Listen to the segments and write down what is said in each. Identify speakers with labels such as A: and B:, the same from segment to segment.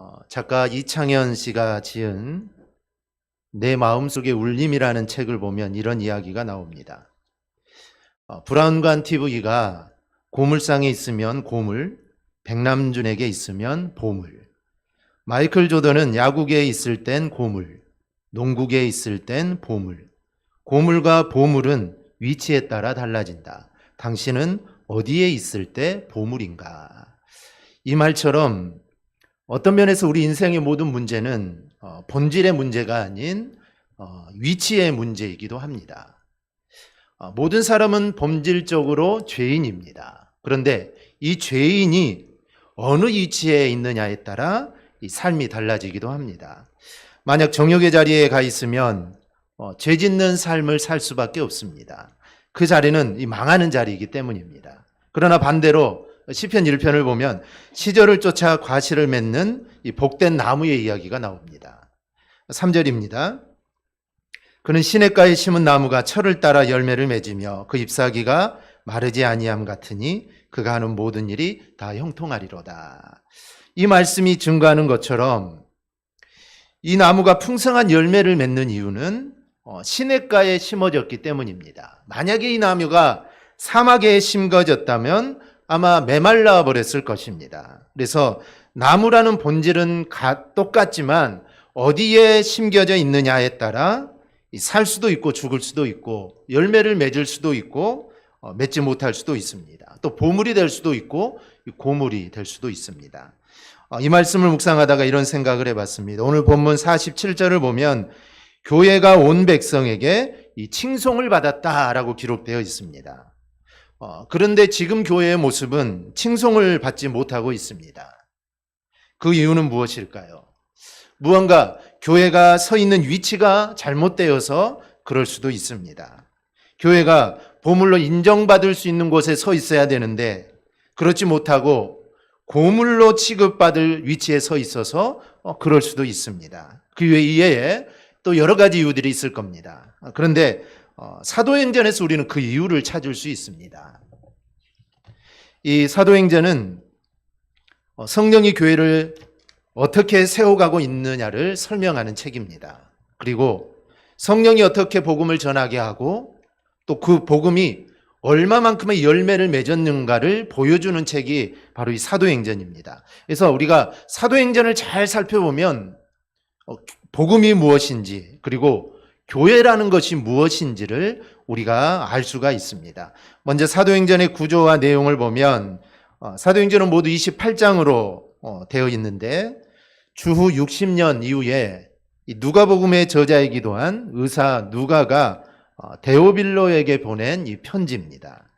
A: 어, 작가 이창현 씨가 지은 내 마음속의 울림이라는 책을 보면 이런 이야기가 나옵니다. 어, 브라운관 TV가 고물상에 있으면 고물, 백남준에게 있으면 보물. 마이클 조던은 야구계에 있을 땐 고물, 농구계에 있을 땐 보물. 고물과 보물은 위치에 따라 달라진다. 당신은 어디에 있을 때 보물인가? 이 말처럼 어떤 면에서 우리 인생의 모든 문제는 어, 본질의 문제가 아닌 어, 위치의 문제이기도 합니다. 어, 모든 사람은 본질적으로 죄인입니다. 그런데 이 죄인이 어느 위치에 있느냐에 따라 이 삶이 달라지기도 합니다. 만약 정욕의 자리에 가 있으면 어, 죄 짓는 삶을 살 수밖에 없습니다. 그 자리는 이 망하는 자리이기 때문입니다. 그러나 반대로 시편 1편을 보면 시절을 쫓아 과실을 맺는 이 복된 나무의 이야기가 나옵니다. 3절입니다. 그는 시냇가에 심은 나무가 철을 따라 열매를 맺으며 그 잎사귀가 마르지 아니함 같으니 그가 하는 모든 일이 다 형통하리로다. 이 말씀이 증거하는 것처럼 이 나무가 풍성한 열매를 맺는 이유는 어, 시냇가에 심어졌기 때문입니다. 만약에 이 나무가 사막에 심겨졌다면 아마 메말라 버렸을 것입니다. 그래서 나무라는 본질은 가- 똑같지만 어디에 심겨져 있느냐에 따라 이살 수도 있고 죽을 수도 있고 열매를 맺을 수도 있고 어, 맺지 못할 수도 있습니다. 또 보물이 될 수도 있고 이 고물이 될 수도 있습니다. 어, 이 말씀을 묵상하다가 이런 생각을 해봤습니다. 오늘 본문 47절을 보면 교회가 온 백성에게 이 칭송을 받았다라고 기록되어 있습니다. 어, 그런데 지금 교회의 모습은 칭송을 받지 못하고 있습니다. 그 이유는 무엇일까요? 무언가 교회가 서 있는 위치가 잘못되어서 그럴 수도 있습니다. 교회가 보물로 인정받을 수 있는 곳에 서 있어야 되는데 그렇지 못하고 고물로 취급받을 위치에 서 있어서 어, 그럴 수도 있습니다. 그 이외에 또 여러 가지 이유들이 있을 겁니다. 그런데 어, 사도행전에서 우리는 그 이유를 찾을 수 있습니다. 이 사도행전은 어, 성령이 교회를 어떻게 세워가고 있느냐를 설명하는 책입니다. 그리고 성령이 어떻게 복음을 전하게 하고 또 그 복음이 얼마만큼의 열매를 맺었는가를 보여주는 책이 바로 이 사도행전입니다. 그래서 우리가 사도행전을 잘 살펴보면 어, 복음이 무엇인지 그리고 교회라는 것이 무엇인지를 우리가 알 수가 있습니다. 먼저 사도행전의 구조와 내용을 보면 어, 사도행전은 모두 28장으로 어, 되어 있는데 주후 60년 이후에 이 누가복음의 저자이기도 한 의사 누가가 어, 데오빌로에게 보낸 이 편지입니다.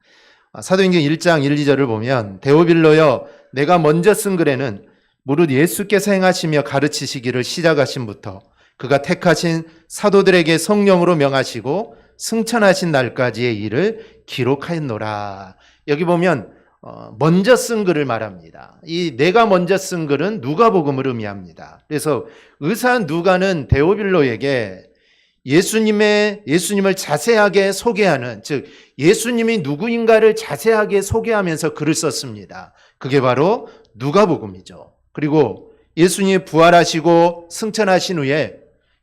A: 아, 사도행전 1장 1, 2절을 보면 데오빌로여 내가 먼저 쓴 글에는 무릇 예수께서 행하시며 가르치시기를 시작하신부터 그가 택하신 사도들에게 성령으로 명하시고 승천하신 날까지의 일을 기록하였노라. 여기 보면 어, 먼저 쓴 글을 말합니다. 이 내가 먼저 쓴 글은 누가복음을 의미합니다. 그래서 의사 누가는 데오빌로에게 예수님의 예수님을 자세하게 소개하는 즉 예수님이 누구인가를 자세하게 소개하면서 글을 썼습니다. 그게 바로 누가복음이죠. 그리고 예수님이 부활하시고 승천하신 후에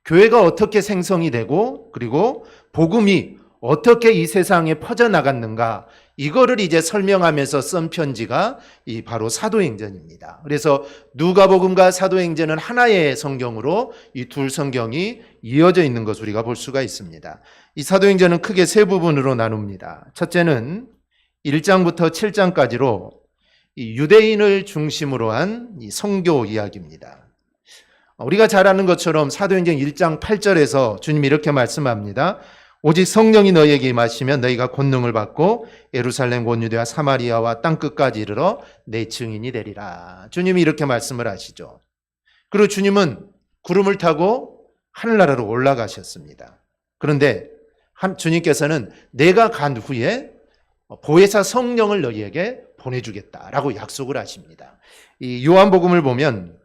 A: 교회가 어떻게 생성이 되고 그리고 복음이 어떻게 이 세상에 퍼져 나갔는가 이거를 이제 설명하면서 쓴 편지가 이 바로 사도행전입니다. 그래서 누가복음과 사도행전은 하나의 성경으로 이 둘 성경이 이어져 있는 것을 우리가 볼 수가 있습니다. 이 사도행전은 크게 세 부분으로 나눕니다. 첫째는 1장부터 7장까지로 이 유대인을 중심으로 한이 성교 이야기입니다. 우리가 잘 아는 것처럼 사도행전 1장 8절에서 주님이 이렇게 말씀합니다. 오직 성령이 너희에게 임하시면 너희가 권능을 받고 예루살렘 온 유대와 사마리아와 땅 끝까지 이르러 내 증인이 되리라. 주님이 이렇게 말씀을 하시죠. 그리고 주님은 구름을 타고 하늘나라로 올라가셨습니다. 그런데 한 주님께서는 내가 간 후에 보혜사 성령을 너희에게 보내주겠다라고 약속을 하십니다. 이 요한복음을 보면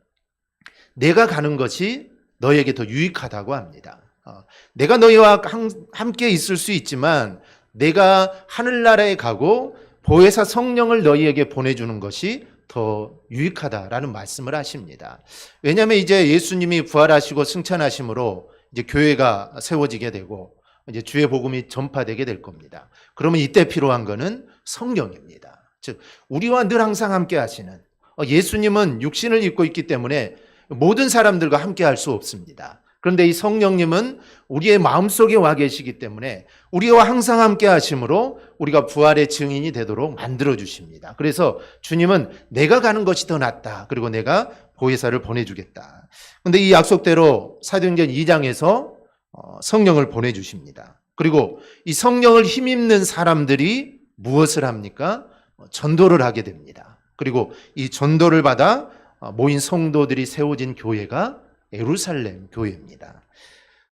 A: 내가 가는 것이 너에게 더 유익하다고 합니다. 어, 내가 너희와 항- 함께 있을 수 있지만 내가 하늘나라에 가고 보혜사 성령을 너희에게 보내주는 것이 더 유익하다라는 말씀을 하십니다. 왜냐하면 이제 예수님이 부활하시고 승천하심으로 이제 교회가 세워지게 되고 이제 주의 복음이 전파되게 될 겁니다. 그러면 이때 필요한 거는 성령입니다. 즉 우리와 늘 항상 함께 하시는 어, 예수님은 육신을 입고 있기 때문에 모든 사람들과 함께 할 수 없습니다. 그런데 이 성령님은 우리의 마음속에 와 계시기 때문에 우리와 항상 함께 하심으로 우리가 부활의 증인이 되도록 만들어 주십니다. 그래서 주님은 내가 가는 것이 더 낫다. 그리고 내가 보혜사를 보내 주겠다. 근데 이 약속대로 사도행전 2장에서 어, 성령을 보내 주십니다. 그리고 이 성령을 힘입는 사람들이 무엇을 합니까? 어, 전도를 하게 됩니다. 그리고 이 전도를 받아 어, 모인 성도들이 세워진 교회가 에루살렘 교회입니다.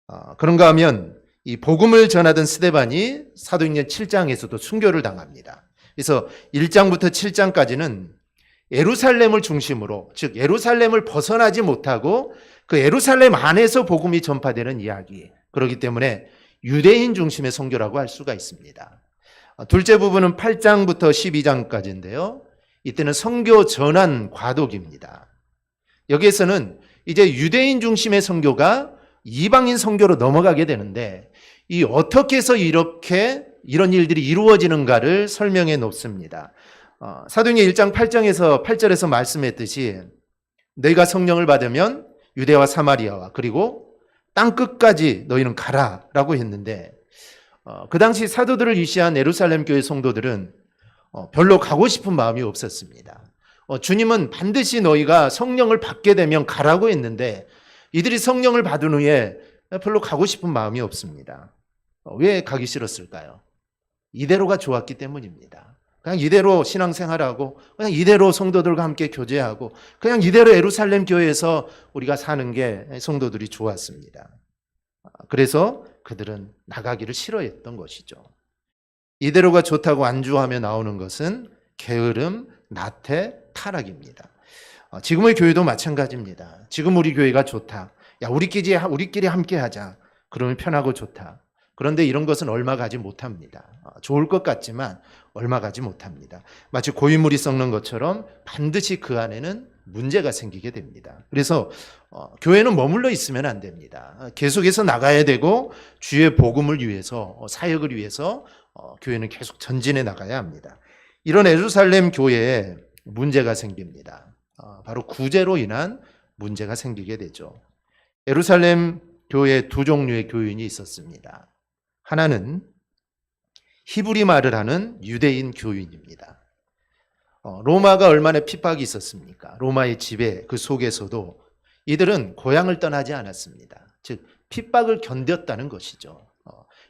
A: 어, 그런가 하면 이 복음을 전하던 스데반이 사도행전 7장에서도 순교를 당합니다. 그래서 1장부터 7장까지는 에루살렘을 중심으로 즉 에루살렘을 벗어나지 못하고 그 에루살렘 안에서 복음이 전파되는 이야기. 그렇기 때문에 유대인 중심의 선교라고 할 수가 있습니다. 어, 둘째 부분은 8장부터 12장까지인데요. 이때는 선교 전환 과도기입니다. 여기에서는 이제 유대인 중심의 선교가 이방인 선교로 넘어가게 되는데 이 어떻게 해서 이렇게 이런 일들이 이루어지는가를 설명해 놓습니다. 어, 사도행전 1장 8장에서 8절에서 말씀했듯이 너희가 성령을 받으면 유대와 사마리아와 그리고 땅 끝까지 너희는 가라라고 했는데 어, 그 당시 사도들을 위시한 예루살렘 교회 성도들은 어, 별로 가고 싶은 마음이 없었습니다. 어, 주님은 반드시 너희가 성령을 받게 되면 가라고 했는데 이들이 성령을 받은 후에 별로 가고 싶은 마음이 없습니다. 어, 왜 가기 싫었을까요? 이대로가 좋았기 때문입니다. 그냥 이대로 신앙생활하고 그냥 이대로 성도들과 함께 교제하고 그냥 이대로 에루살렘 교회에서 우리가 사는 게 성도들이 좋았습니다. 아, 그래서 그들은 나가기를 싫어했던 것이죠. 이대로가 좋다고 안주하며 나오는 것은 게으름, 나태, 타락입니다. 어, 지금의 교회도 마찬가지입니다. 지금 우리 교회가 좋다. 야, 우리끼리, 우리끼리 함께 하자. 그러면 편하고 좋다. 그런데 이런 것은 얼마 가지 못합니다. 어, 좋을 것 같지만 얼마 가지 못합니다. 마치 고인물이 썩는 것처럼 반드시 그 안에는 문제가 생기게 됩니다. 그래서 어, 교회는 머물러 있으면 안 됩니다. 어, 계속해서 나가야 되고 주의 복음을 위해서 어, 사역을 위해서 어, 교회는 계속 전진해 나가야 합니다. 이런 에루살렘 교회에 문제가 생깁니다. 어, 바로 구제로 인한 문제가 생기게 되죠. 에루살렘 교회에 두 종류의 교인이 있었습니다. 하나는 히브리 말을 하는 유대인 교인입니다. 어, 로마가 얼마나 핍박이 있었습니까? 로마의 지배 그 속에서도 이들은 고향을 떠나지 않았습니다. 즉 핍박을 견뎠다는 것이죠.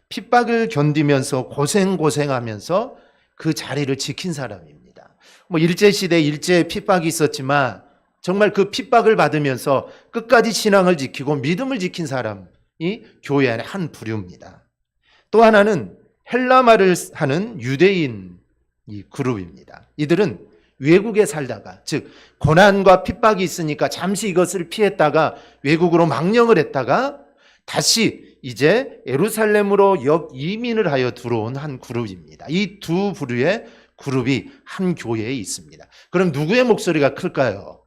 A: 어, 핍박을 견디면서 고생 고생하면서 그 자리를 지킨 사람입니다. 뭐 일제 시대 일제 핍박이 있었지만 정말 그 핍박을 받으면서 끝까지 신앙을 지키고 믿음을 지킨 사람이 교회 안의 한 부류입니다. 또 하나는 헬라 말을 하는 유대인 이 그룹입니다. 이들은 외국에 살다가 즉 고난과 핍박이 있으니까 잠시 이것을 피했다가 외국으로 망령을 했다가 다시 이제 에루살렘으로 역 이민을 하여 들어온 한 그룹입니다. 이 두 부류의 그룹이 한 교회에 있습니다. 그럼 누구의 목소리가 클까요?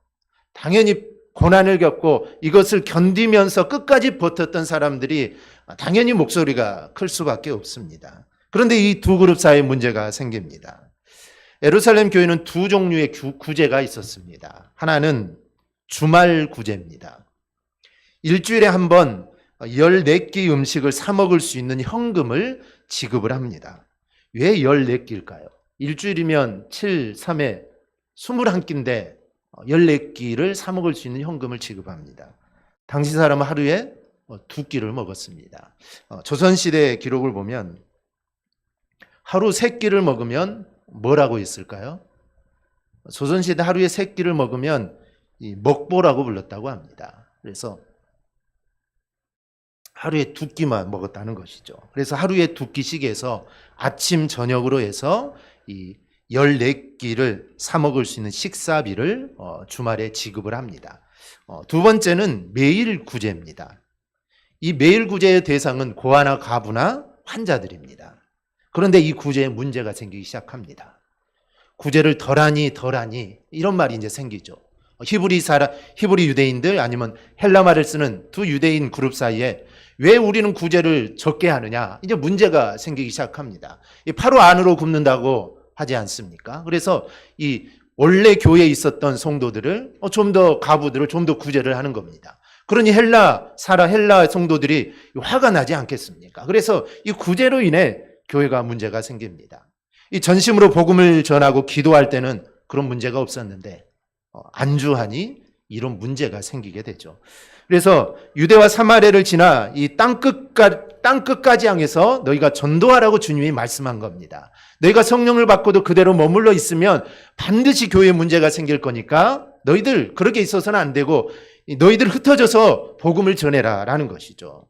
A: 당연히 고난을 겪고 이것을 견디면서 끝까지 버텼던 사람들이 당연히 목소리가 클 수밖에 없습니다. 그런데 이 두 그룹 사이에 문제가 생깁니다. 에루살렘 교회는 두 종류의 구제가 있었습니다. 하나는 주말 구제입니다. 일주일에 한 번 14끼 음식을 사 먹을 수 있는 현금을 지급을 합니다. 왜 14끼일까요? 일주일이면 7, 3회 21끼인데 14끼를 사 먹을 수 있는 현금을 지급합니다. 당시 사람은 하루에 두 끼를 먹었습니다. 어, 조선시대 기록을 보면 하루 세 끼를 먹으면 뭐라고 했을까요? 조선시대 하루에 세 끼를 먹으면 이 먹보라고 불렀다고 합니다. 그래서 하루에 두 끼만 먹었다는 것이죠. 그래서 하루에 두 끼씩 해서 아침, 저녁으로 해서 이 14끼를 사 먹을 수 있는 식사비를 어, 주말에 지급을 합니다. 어, 두 번째는 매일 구제입니다. 이 매일 구제의 대상은 고아나 가부나 환자들입니다. 그런데 이 구제에 문제가 생기기 시작합니다. 구제를 덜하니 덜하니 이런 말이 이제 생기죠. 히브리 사라 히브리 유대인들 아니면 헬라 말을 쓰는 두 유대인 그룹 사이에 왜 우리는 구제를 적게 하느냐 이제 문제가 생기기 시작합니다. 이 바로 안으로 굽는다고 하지 않습니까? 그래서 이 원래 교회에 있었던 성도들을 어, 좀더 가부들을 좀 더 구제를 하는 겁니다. 그러니 헬라 사라 헬라 성도들이 화가 나지 않겠습니까? 그래서 이 구제로 인해 교회가 문제가 생깁니다. 이 전심으로 복음을 전하고 기도할 때는 그런 문제가 없었는데 어, 안주하니 이런 문제가 생기게 되죠. 그래서 유대와 사마리아를 지나 이 땅끝까 땅끝까지 향해서 너희가 전도하라고 주님이 말씀한 겁니다. 너희가 성령을 받고도 그대로 머물러 있으면 반드시 교회에 문제가 생길 거니까 너희들 그렇게 있어서는 안 되고 너희들 흩어져서 복음을 전해라라는 것이죠.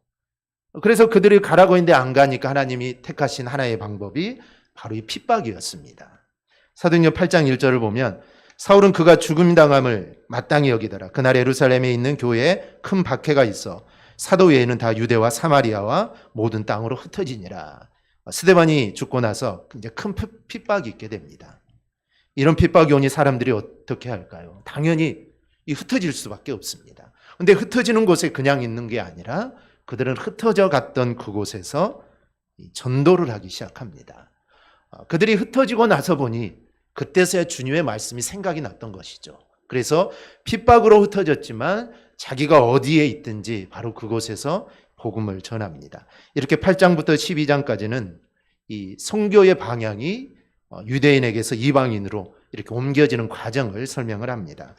A: 그래서 그들이 가라고 했는데 안 가니까 하나님이 택하신 하나의 방법이 바로 이 핍박이었습니다. 사도행전 8장 1절을 보면 사울은 그가 죽음 당함을 마땅히 여기더라. 그날 예루살렘에 있는 교회에 큰 박해가 있어 사도 외에는 다 유대와 사마리아와 모든 땅으로 흩어지니라. 스데반이 죽고 나서 이제 큰 핍- 핍박이 있게 됩니다. 이런 핍박이 오니 사람들이 어떻게 할까요? 당연히 이 흩어질 수밖에 없습니다. 근데 흩어지는 곳에 그냥 있는 게 아니라 그들은 흩어져 갔던 그곳에서 이 전도를 하기 시작합니다. 어, 그들이 흩어지고 나서 보니 그때서야 주님의 말씀이 생각이 났던 것이죠. 그래서 핍박으로 흩어졌지만 자기가 어디에 있든지 바로 그곳에서 복음을 전합니다. 이렇게 8장부터 12장까지는 이 성교의 방향이 어, 유대인에게서 이방인으로 이렇게 옮겨지는 과정을 설명을 합니다.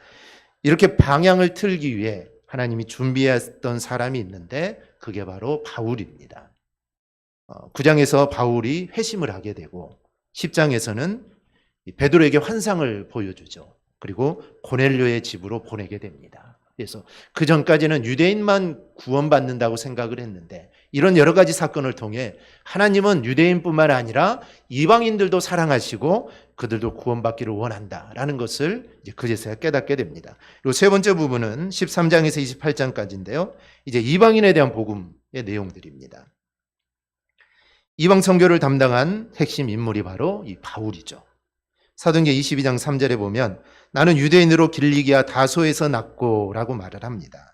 A: 이렇게 방향을 틀기 위해 하나님이 준비했던 사람이 있는데 그게 바로 바울입니다. 9장에서 바울이 회심을 하게 되고 10장에서는 베드로에게 환상을 보여주죠. 그리고 고넬료의 집으로 보내게 됩니다. 그래서 그 전까지는 유대인만 구원받는다고 생각을 했는데 이런 여러 가지 사건을 통해 하나님은 유대인뿐만 아니라 이방인들도 사랑하시고 그들도 구원받기를 원한다라는 것을 이제 그제서야 깨닫게 됩니다. 그리고 세 번째 부분은 13장에서 28장까지인데요. 이제 이방인에 대한 복음의 내용들입니다. 이방 선교를 담당한 핵심 인물이 바로 이 바울이죠. 사도행전 22장 3절에 보면 나는 유대인으로 길리기아 다소에서 났고라고 말을 합니다.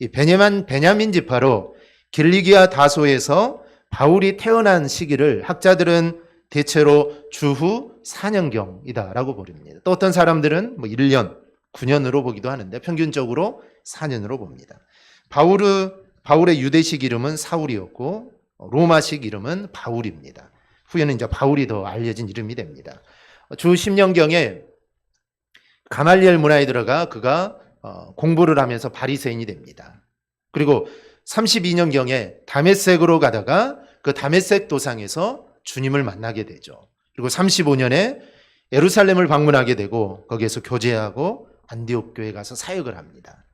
A: 이 베냐민 베냐민 지파로 길리기아 다소에서 바울이 태어난 시기를 학자들은 대체로 주후 4년경이다라고 보립니다. 또 어떤 사람들은 뭐 1년, 9년으로 보기도 하는데 평균적으로 4년으로 봅니다. 바울의 바울의 유대식 이름은 사울이었고 로마식 이름은 바울입니다. 후에는 이제 바울이 더 알려진 이름이 됩니다. 주 10년경에 가말리엘 문화에 들어가 그가 어, 공부를 하면서 바리새인이 됩니다. 그리고 32년경에 다메섹으로 가다가 그 다메섹 도상에서 주님을 만나게 되죠. 그리고 35년에 예루살렘을 방문하게 되고 거기에서 교제하고 안디옥 교회 가서 사역을 합니다.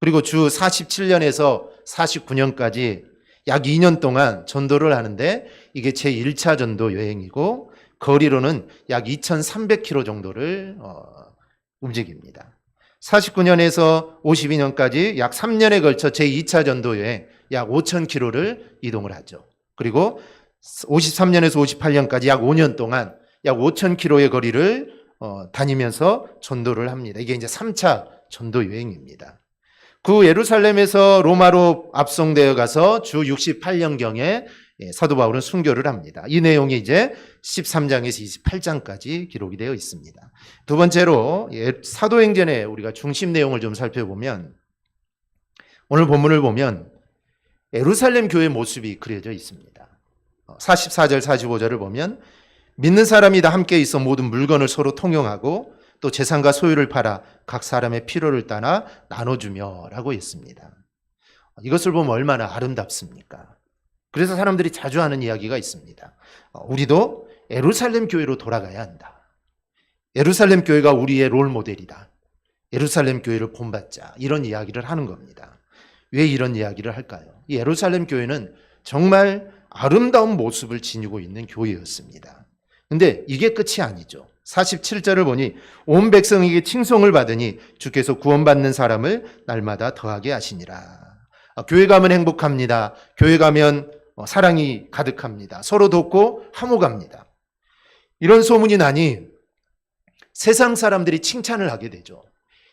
A: 그리고 주 47년에서 49년까지 약 2년 동안 전도를 하는데 이게 제 1차 전도 여행이고 거리로는 약 2,300km 정도를 어, 움직입니다. 49년에서 52년까지 약 3년에 걸쳐 제 2차 전도 여행 약 5,000km를 이동을 하죠. 그리고 53년에서 58년까지 약 5년 동안 약 5,000km의 거리를 어, 다니면서 전도를 합니다. 이게 이제 3차 전도 여행입니다. 그 예루살렘에서 로마로 압송되어 가서 주 68년경에 예, 사도 바울은 순교를 합니다. 이 내용이 이제 13장에서 28장까지 기록이 되어 있습니다. 두 번째로 예, 사도행전의 우리가 중심 내용을 좀 살펴보면 오늘 본문을 보면 예루살렘 교회 모습이 그려져 있습니다. 44절 45절을 보면 믿는 사람이 다 함께 있어 모든 물건을 서로 통용하고 또 재산과 소유를 팔아 각 사람의 필요를 따나 나눠주며라고 했습니다. 이것을 보면 얼마나 아름답습니까? 그래서 사람들이 자주 하는 이야기가 있습니다. 어, 우리도 예루살렘 교회로 돌아가야 한다. 예루살렘 교회가 우리의 롤 모델이다. 예루살렘 교회를 본받자. 이런 이야기를 하는 겁니다. 왜 이런 이야기를 할까요? 이 예루살렘 교회는 정말 아름다운 모습을 지니고 있는 교회였습니다. 근데 이게 끝이 아니죠. 47절을 보니 온 백성에게 칭송을 받으니 주께서 구원받는 사람을 날마다 더하게 하시니라. 아, 교회 가면 행복합니다. 교회 가면 어, 사랑이 가득합니다. 서로 돕고 화목합니다. 이런 소문이 나니 세상 사람들이 칭찬을 하게 되죠.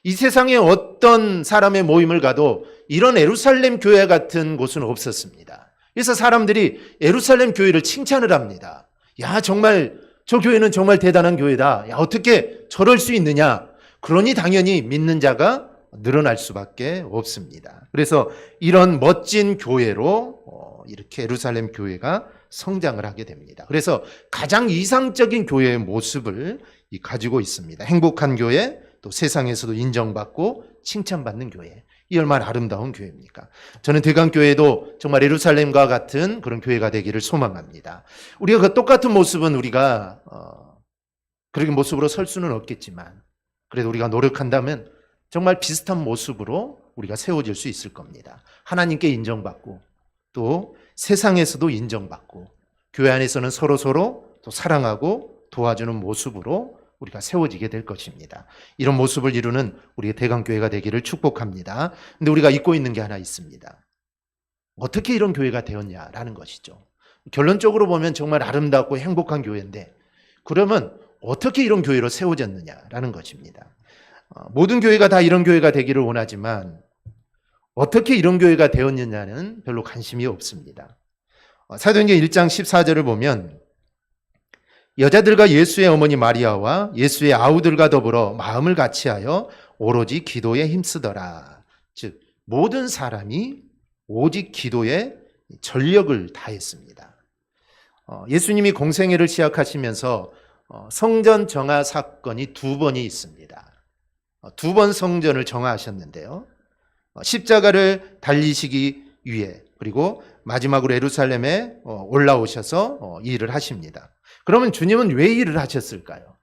A: 이 세상에 어떤 사람의 모임을 가도 이런 에루살렘 교회 같은 곳은 없었습니다. 그래서 사람들이 에루살렘 교회를 칭찬을 합니다. 야, 정말 저 교회는 정말 대단한 교회다. 야, 어떻게 저럴 수 있느냐? 그러니 당연히 믿는 자가 늘어날 수밖에 없습니다. 그래서 이런 멋진 교회로 어, 이렇게 예루살렘 교회가 성장을 하게 됩니다. 그래서 가장 이상적인 교회의 모습을 이 가지고 있습니다. 행복한 교회, 또 세상에서도 인정받고 칭찬받는 교회. 이 얼마나 아름다운 교회입니까? 저는 대강교회도 정말 예루살렘과 같은 그런 교회가 되기를 소망합니다. 우리가 그 똑같은 모습은 우리가 어, 그렇게 모습으로 설 수는 없겠지만 그래도 우리가 노력한다면 정말 비슷한 모습으로 우리가 세워질 수 있을 겁니다. 하나님께 인정받고 또 세상에서도 인정받고 교회 안에서는 서로 서로 또 사랑하고 도와주는 모습으로 우리가 세워지게 될 것입니다. 이런 모습을 이루는 우리의 대강교회가 되기를 축복합니다. 근데 우리가 잊고 있는 게 하나 있습니다. 어떻게 이런 교회가 되었냐라는 것이죠. 결론적으로 보면 정말 아름답고 행복한 교회인데 그러면 어떻게 이런 교회로 세워졌느냐라는 것입니다. 어, 모든 교회가 다 이런 교회가 되기를 원하지만 어떻게 이런 교회가 되었느냐는 별로 관심이 없습니다. 어, 사도행전 1장 14절을 보면 여자들과 예수의 어머니 마리아와 예수의 아우들과 더불어 마음을 같이하여 오로지 기도에 힘쓰더라. 즉 모든 사람이 오직 기도에 전력을 다했습니다. 어, 예수님이 공생애를 시작하시면서 어, 성전 정화 사건이 두 번이 있습니다. 어, 두번 성전을 정화하셨는데요. 어, 십자가를 달리시기 위해 그리고 마지막으로 예루살렘에 어, 올라오셔서 어, 이 일을 하십니다. 그러면 주님은 왜 일을 하셨을까요?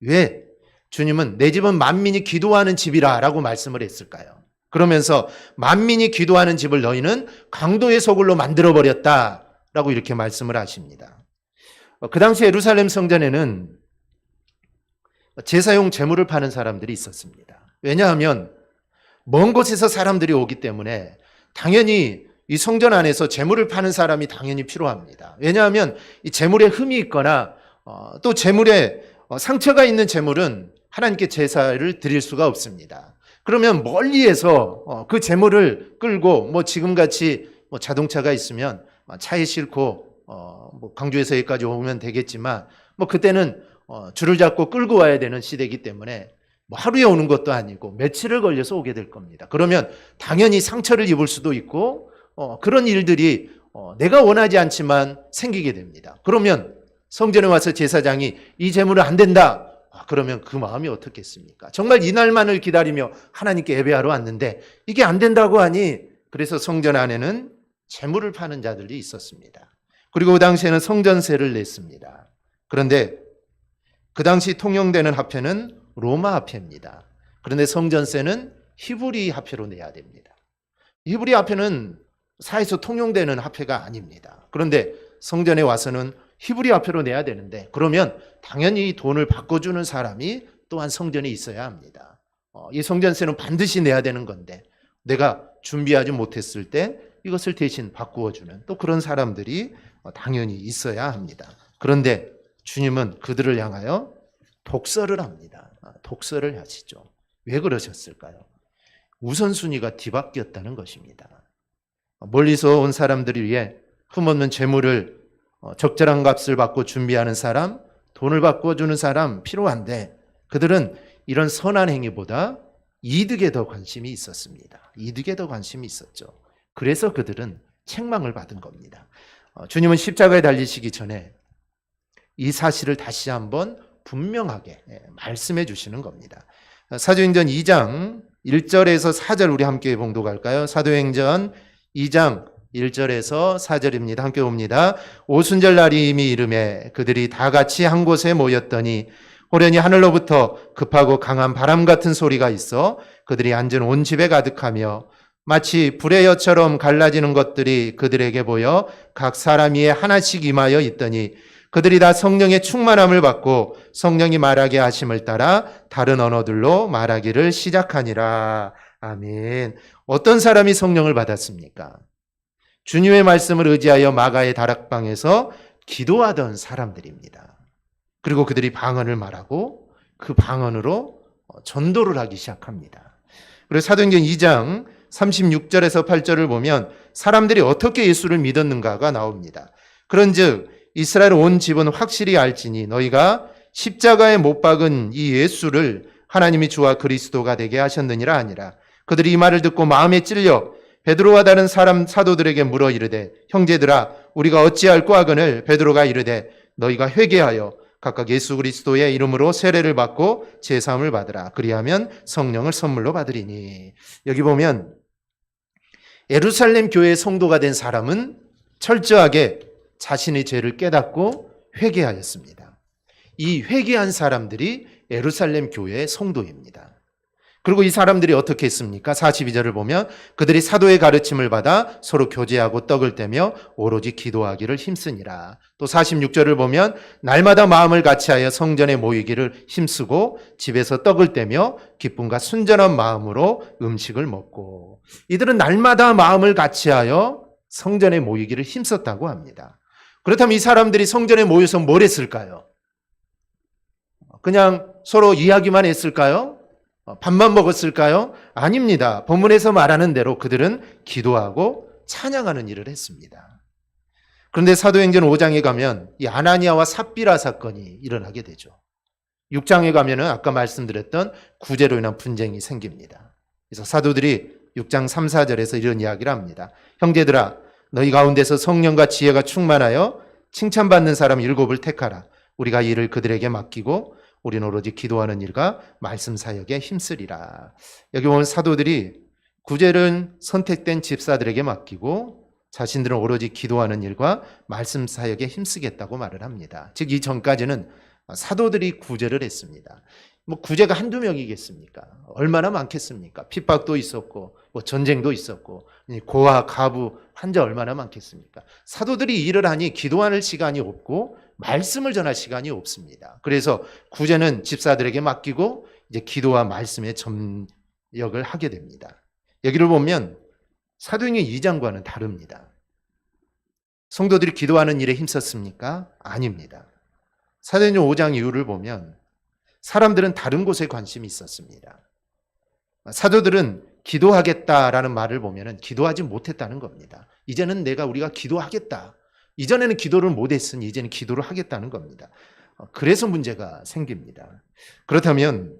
A: 왜? 주님은 내 집은 만민이 기도하는 집이라라고 말씀을 했을까요? 그러면서 만민이 기도하는 집을 너희는 강도의 소굴로 만들어 버렸다라고 이렇게 말씀을 하십니다. 어, 그 당시 예루살렘 성전에는 제사용 제물을 파는 사람들이 있었습니다. 왜냐하면 먼 곳에서 사람들이 오기 때문에 당연히 이 성전 안에서 재물을 파는 사람이 당연히 필요합니다. 왜냐하면 이 재물에 흠이 있거나 어, 또 재물에 어, 상처가 있는 재물은 하나님께 제사를 드릴 수가 없습니다. 그러면 멀리에서 어, 그 재물을 끌고 뭐 지금같이 뭐 자동차가 있으면 어, 차에 싣고 어, 뭐 광주에서 여기까지 오면 되겠지만 뭐 그때는 어, 줄을 잡고 끌고 와야 되는 시대이기 때문에 뭐 하루에 오는 것도 아니고 며칠을 걸려서 오게 될 겁니다. 그러면 당연히 상처를 입을 수도 있고 어, 그런 일들이 어, 내가 원하지 않지만 생기게 됩니다. 그러면 성전에 와서 제사장이 이 재물은 안 된다. 아, 그러면 그 마음이 어떻겠습니까? 정말 이날만을 기다리며 하나님께 예배하러 왔는데 이게 안 된다고 하니 그래서 성전 안에는 재물을 파는 자들이 있었습니다. 그리고 그 당시에는 성전세를 냈습니다. 그런데 그 당시 통용되는 화폐는 로마 화폐입니다. 그런데 성전세는 히브리 화폐로 내야 됩니다. 히브리 화폐는 사에서 통용되는 화폐가 아닙니다. 그런데 성전에 와서는 히브리 화폐로 내야 되는데 그러면 당연히 돈을 바꿔주는 사람이 또한 성전에 있어야 합니다. 어, 이 성전세는 반드시 내야 되는 건데 내가 준비하지 못했을 때 이것을 대신 바꾸어주는 또 그런 사람들이 어, 당연히 있어야 합니다. 그런데 주님은 그들을 향하여 독서를 합니다. 아, 독서를 하시죠. 왜 그러셨을까요? 우선순위가 뒤바뀌었다는 것입니다. 멀리서 온 사람들을 위해 흠없는 재물을 어, 적절한 값을 받고 준비하는 사람, 돈을 바꿔주는 사람 필요한데 그들은 이런 선한 행위보다 이득에 더 관심이 있었습니다. 이득에 더 관심이 있었죠. 그래서 그들은 책망을 받은 겁니다. 어, 주님은 십자가에 달리시기 전에 이 사실을 다시 한번 분명하게 예, 말씀해 주시는 겁니다. 사도행전 2장 1절에서 4절 우리 함께 봉독할까요? 사도행전 2장 1절에서 4절입니다. 함께 봅니다. 오순절 날이 이미 이름에 그들이 다 같이 한 곳에 모였더니 호련히 하늘로부터 급하고 강한 바람 같은 소리가 있어 그들이 앉은 온 집에 가득하며 마치 불의 여처럼 갈라지는 것들이 그들에게 보여 각 사람 위에 하나씩 임하여 있더니 그들이 다 성령의 충만함을 받고 성령이 말하게 하심을 따라 다른 언어들로 말하기를 시작하니라. 아멘. 어떤 사람이 성령을 받았습니까? 주님의 말씀을 의지하여 마가의 다락방에서 기도하던 사람들입니다. 그리고 그들이 방언을 말하고 그 방언으로 어, 전도를 하기 시작합니다. 그래서 사도행전 2장 36절에서 8절을 보면 사람들이 어떻게 예수를 믿었는가가 나옵니다. 그런즉 이스라엘 온 집은 확실히 알지니 너희가 십자가에 못 박은 이 예수를 하나님이 주와 그리스도가 되게 하셨느니라 아니라. 그들이 이 말을 듣고 마음에 찔려 베드로와 다른 사람 사도들에게 물어 이르되 형제들아 우리가 어찌할꼬 하거늘 베드로가 이르되 너희가 회개하여 각각 예수 그리스도의 이름으로 세례를 받고 제사함을 받으라. 그리하면 성령을 선물로 받으리니. 여기 보면 예루살렘 교회의 성도가 된 사람은 철저하게 자신의 죄를 깨닫고 회개하였습니다. 이 회개한 사람들이 예루살렘 교회의 성도입니다. 그리고 이 사람들이 어떻게 했습니까? 42절을 보면 그들이 사도의 가르침을 받아 서로 교제하고 떡을 떼며 오로지 기도하기를 힘쓰니라. 또 46절을 보면 날마다 마음을 같이하여 성전에 모이기를 힘쓰고 집에서 떡을 떼며 기쁨과 순전한 마음으로 음식을 먹고 이들은 날마다 마음을 같이하여 성전에 모이기를 힘썼다고 합니다. 그렇다면 이 사람들이 성전에 모여서 뭘 했을까요? 그냥 서로 이야기만 했을까요? 어, 밥만 먹었을까요? 아닙니다. 본문에서 말하는 대로 그들은 기도하고 찬양하는 일을 했습니다. 그런데 사도행전 5장에 가면 이 아나니아와 삽비라 사건이 일어나게 되죠. 6장에 가면은 아까 말씀드렸던 구제로 인한 분쟁이 생깁니다. 그래서 사도들이 6장 3, 4절에서 이런 이야기를 합니다. 형제들아, 너희 가운데서 성령과 지혜가 충만하여 칭찬받는 사람 일곱을 택하라. 우리가 이 일을 그들에게 맡기고 우리는 오로지 기도하는 일과 말씀 사역에 힘쓰리라. 여기 보면 사도들이 구제는 선택된 집사들에게 맡기고 자신들은 오로지 기도하는 일과 말씀 사역에 힘쓰겠다고 말을 합니다. 즉, 이 전까지는 사도들이 구제를 했습니다. 뭐 구제가 한두 명이겠습니까? 얼마나 많겠습니까? 핍박도 있었고, 뭐 전쟁도 있었고, 고아, 가부, 환자 얼마나 많겠습니까? 사도들이 일을 하니 기도하는 시간이 없고, 말씀을 전할 시간이 없습니다. 그래서 구제는 집사들에게 맡기고, 이제 기도와 말씀의 점역을 하게 됩니다. 여기를 보면 사도행전 2장과는 다릅니다. 성도들이 기도하는 일에 힘썼습니까? 아닙니다. 사도행전 5장 이후를 보면 사람들은 다른 곳에 관심이 있었습니다. 사도들은 기도하겠다라는 말을 보면은 기도하지 못했다는 겁니다. 이제는 내가 우리가 기도하겠다. 이전에는 기도를 못했으니 이제는 기도를 하겠다는 겁니다. 그래서 문제가 생깁니다. 그렇다면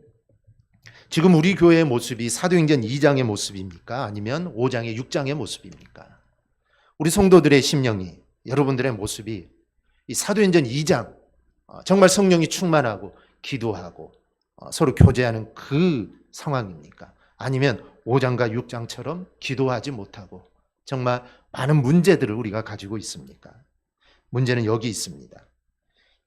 A: 지금 우리 교회의 모습이 사도행전 2장의 모습입니까? 아니면 5장의 6장의 모습입니까? 우리 성도들의 심령이 여러분들의 모습이 이 사도행전 2장 어, 정말 성령이 충만하고 기도하고 어, 서로 교제하는 그 상황입니까? 아니면 5장과 6장처럼 기도하지 못하고 정말 많은 문제들을 우리가 가지고 있습니까? 문제는 여기 있습니다.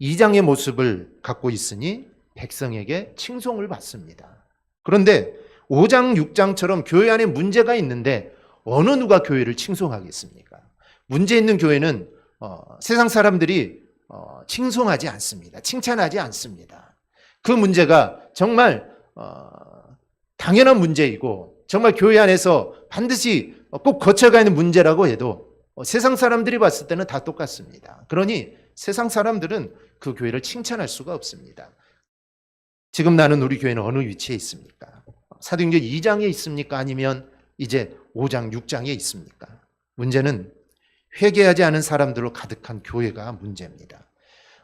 A: 2장의 모습을 갖고 있으니 백성에게 칭송을 받습니다. 그런데 5장, 6장처럼 교회 안에 문제가 있는데 어느 누가 교회를 칭송하겠습니까? 문제 있는 교회는 어, 세상 사람들이 어, 칭송하지 않습니다. 칭찬하지 않습니다. 그 문제가 정말 어, 당연한 문제이고 정말 교회 안에서 반드시 꼭 거쳐가 있는 문제라고 해도 어, 세상 사람들이 봤을 때는 다 똑같습니다. 그러니 세상 사람들은 그 교회를 칭찬할 수가 없습니다. 지금 나는 우리 교회는 어느 위치에 있습니까? 사도행전 2장에 있습니까? 아니면 이제 5장, 6장에 있습니까? 문제는 회개하지 않은 사람들로 가득한 교회가 문제입니다.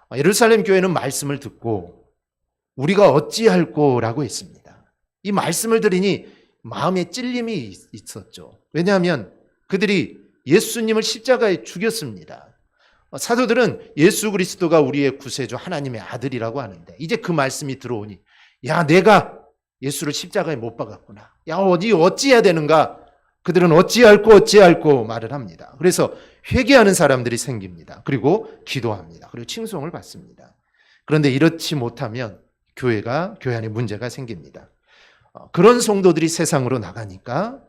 A: 어, 예루살렘 교회는 말씀을 듣고 우리가 어찌할꼬라고 했습니다. 이 말씀을 들으니 마음에 찔림이 있었죠. 왜냐하면 그들이 예수님을 십자가에 죽였습니다. 어, 사도들은 예수 그리스도가 우리의 구세주 하나님의 아들이라고 하는데 이제 그 말씀이 들어오니 야 내가 예수를 십자가에 못 박았구나. 야 어디 어찌해야 되는가? 그들은 어찌할꼬 어찌할꼬 말을 합니다. 그래서 회개하는 사람들이 생깁니다. 그리고 기도합니다. 그리고 칭송을 받습니다. 그런데 이렇지 못하면 교회가 교회 안에 문제가 생깁니다. 어, 그런 성도들이 세상으로 나가니까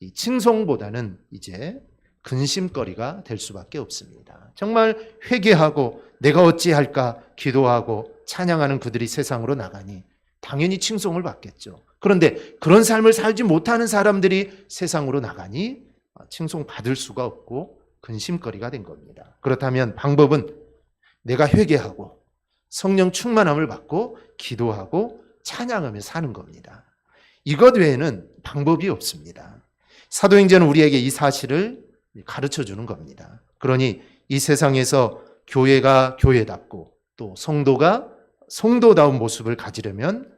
A: 이 칭송보다는 이제 근심거리가 될 수밖에 없습니다. 정말 회개하고 내가 어찌할까 기도하고 찬양하는 그들이 세상으로 나가니 당연히 칭송을 받겠죠. 그런데 그런 삶을 살지 못하는 사람들이 세상으로 나가니 칭송 받을 수가 없고 근심거리가 된 겁니다. 그렇다면 방법은 내가 회개하고 성령 충만함을 받고 기도하고 찬양하며 사는 겁니다. 이것 외에는 방법이 없습니다. 사도행전은 우리에게 이 사실을 가르쳐 주는 겁니다. 그러니 이 세상에서 교회가 교회답고 또 성도가 성도다운 모습을 가지려면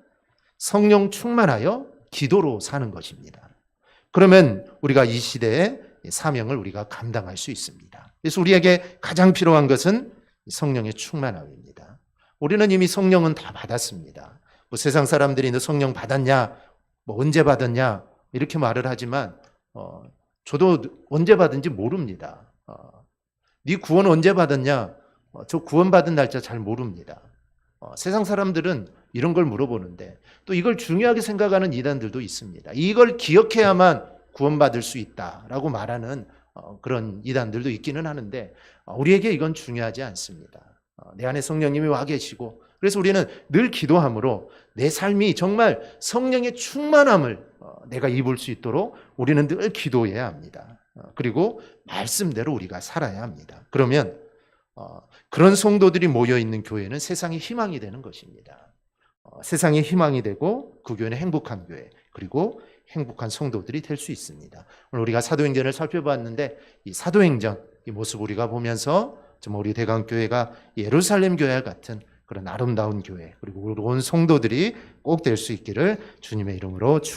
A: 성령 충만하여 기도로 사는 것입니다. 그러면 우리가 이 시대의 사명을 우리가 감당할 수 있습니다. 그래서 우리에게 가장 필요한 것은 성령의 충만함입니다. 우리는 이미 성령은 다 받았습니다. 뭐 세상 사람들이 너 성령 받았냐, 뭐 언제 받았냐 이렇게 말을 하지만 어, 저도 언제 받은지 모릅니다. 어, 네 구원 언제 받았냐? 어, 저 구원 받은 날짜 잘 모릅니다. 어, 세상 사람들은 이런 걸 물어보는데 또 이걸 중요하게 생각하는 이단들도 있습니다. 이걸 기억해야만 구원받을 수 있다라고 말하는 어, 그런 이단들도 있기는 하는데 어, 우리에게 이건 중요하지 않습니다. 어, 내 안에 성령님이 와 계시고 그래서 우리는 늘 기도함으로 내 삶이 정말 성령의 충만함을 어, 내가 입을 수 있도록 우리는 늘 기도해야 합니다. 어, 그리고 말씀대로 우리가 살아야 합니다. 그러면 어, 그런 성도들이 모여 있는 교회는 세상의 희망이 되는 것입니다. 어, 세상의 희망이 되고 그 교회는 행복한 교회 그리고 행복한 성도들이 될 수 있습니다. 오늘 우리가 사도행전을 살펴봤는데 이 사도행전 이 모습 우리가 보면서 정말 우리 대강교회가 예루살렘 교회 같은 그런 아름다운 교회 그리고 온 성도들이 꼭 될 수 있기를 주님의 이름으로 축원.